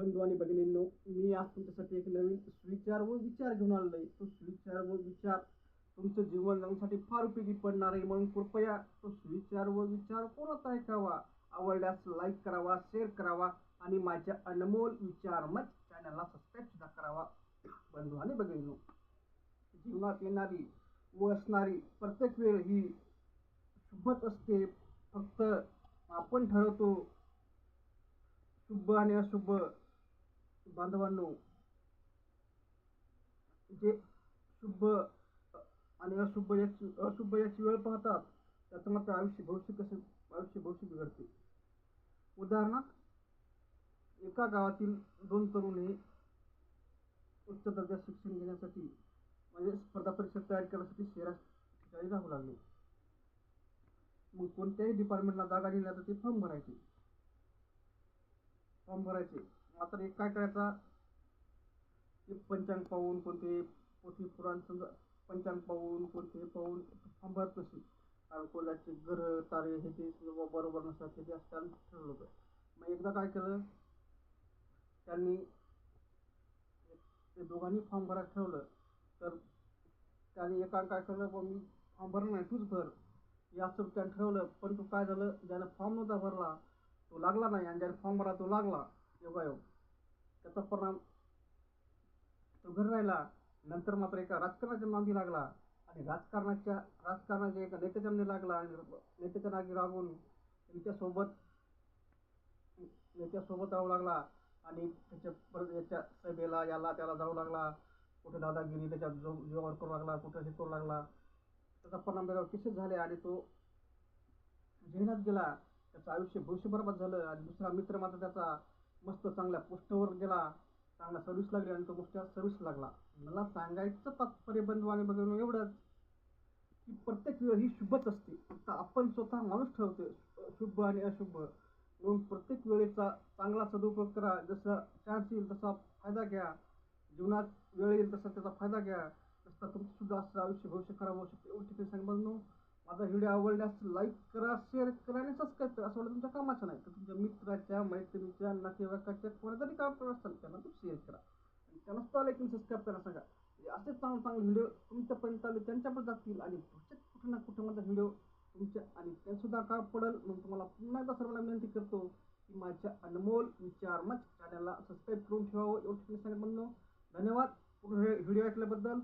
बंधू आणि भगिनींनो मी आज तुमच्यासाठी एक नवीन सुविचार व विचार घेऊन आलेलो आहे तो सुविचार व विचार तुमचं जीवन जगण्यासाठी फार उपयोगी पडणार आहे. म्हणून कृपया तो सुविचार व विचार पूर्णत ऐकावा आवडल्यास लाईक करावा शेअर करावा आणि माझ्या अनमोल विचार मच चॅनलला सबस्क्राईब सुद्धा करावा. बंधू आणि भगिनींनो जीवनात येणारी व असणारी प्रत्येक वेळ ही शुभच असते. फक्त आपण ठरवतो शुभ आणि अशुभ. बांधवांनो जे शुभ आणि अशुभ याची अशुभ याची वेळ पाहतात त्याचं मात्र आयुष्य भविष्य कसे आयुष्य भविष्य बिघडते. उदाहरणार्थ एका गावातील दोन तरुण हे उच्च दर्जात शिक्षण घेण्यासाठी म्हणजे स्पर्धा परीक्षा तयार करण्यासाठी शहरात ठिकाणी राहू लागले. मग कोणत्याही डिपार्टमेंटला जागा दिल्या तर ते फॉर्म भरायचे. फॉर्म भरायचे. मात्र एक काय करायचा? ते पंचांग पाहून कोणते पोथी पुराण समजा पंचांग पाहून कोणते पाहून फॉर्म भरत नसे कारण कोणाचे ग्रह तारे हे ते बरोबर नसतात हे ते असं त्यांनी ठरवलं होतं मग एकदा काय केलं? त्यांनी ते दोघांनी फॉर्म भरायला ठेवलं. तर त्याने एका काय केलं? बा मी फॉर्म भरला नाही तूच भर. याचं त्याने ठेवलं ठरवलं पण तो काय झालं? ज्यानं फॉर्म नव्हता भरला तो लागला नाही. आणि ज्याने फॉर्म भरला तो लागला. योगायोग त्याचा परिणाम तो घरी राहिला नंतर मात्र एका राजकारणाच्या नांदी लागला आणि राजकारणाच्या राजकारणाच्या एका नेत्याच्या नांदी लागला आणि नेत्याच्या नागी लागून नेत्यासोबत नेत्यासोबत राहू लागला आणि त्याच्या परत याच्या सभेला याला त्याला जाऊ लागला. कुठे दादागिरी त्याच्या जो जीवावर करू लागला कुठं हे करू लागला. त्याचा परिणाम त्याच्यावर किशोर झाले आणि तो जेलात गेला. त्याचं आयुष्य भविष्य बरबाद झालं आणि दुसरा मित्र मात्र त्याचा मस्त चांगल्या पोस्टवर गेला चांगला सर्व्हिस लागली आणि तो मोठ्या सर्व्हिस लागला. मला सांगायचं तात्पर्य बंधवाने आणि बघून एवढंच की प्रत्येक वेळ ही शुभच असते. फक्त आपण स्वतः माणूस ठरवतो शुभ आणि अशुभ. म्हणून प्रत्येक वेळेचा चांगला सदुपयोग करा. जसं चान्स येईल तसा फायदा घ्या. जीवनात वेळ येईल तसा त्याचा फायदा घ्या. तसा तुमचं सुद्धा असं आयुष्य भविष्य खराब होऊ शकते. एवढी ठिकाणी सांग बंधू. माझा व्हिडिओ आवडल्यास लाईक करा शेअर करा आणि सबस्क्राईब करा. असं वाटतं तुमच्या कामाचं नाही तर तुमच्या मित्राच्या मैत्रिणीच्या नातेवाईकाच्या कोणातरी काम करत असाल त्यांना तुम्ही शेअर करा. आणि त्यांना सुद्धा लाईक आणि सबस्क्राईब करा सांगा. म्हणजे असे चांगले चांगले व्हिडिओ तुमच्यापर्यंत आले त्यांच्यापर्यंत जातील आणि पुढच्या कुठं ना कुठं माझा व्हिडिओ तुमच्या आणि त्यांसुद्धा का पडेल? मग तुम्हाला पुन्हा एकदा सर्वांना विनंती करतो की माझ्या अनमोल विचार मच चॅनलला सबस्क्राईब करून ठेवावं. एवढं सांगत म्हणून धन्यवाद. पूर्ण व्हिडिओ ऐकल्याबद्दल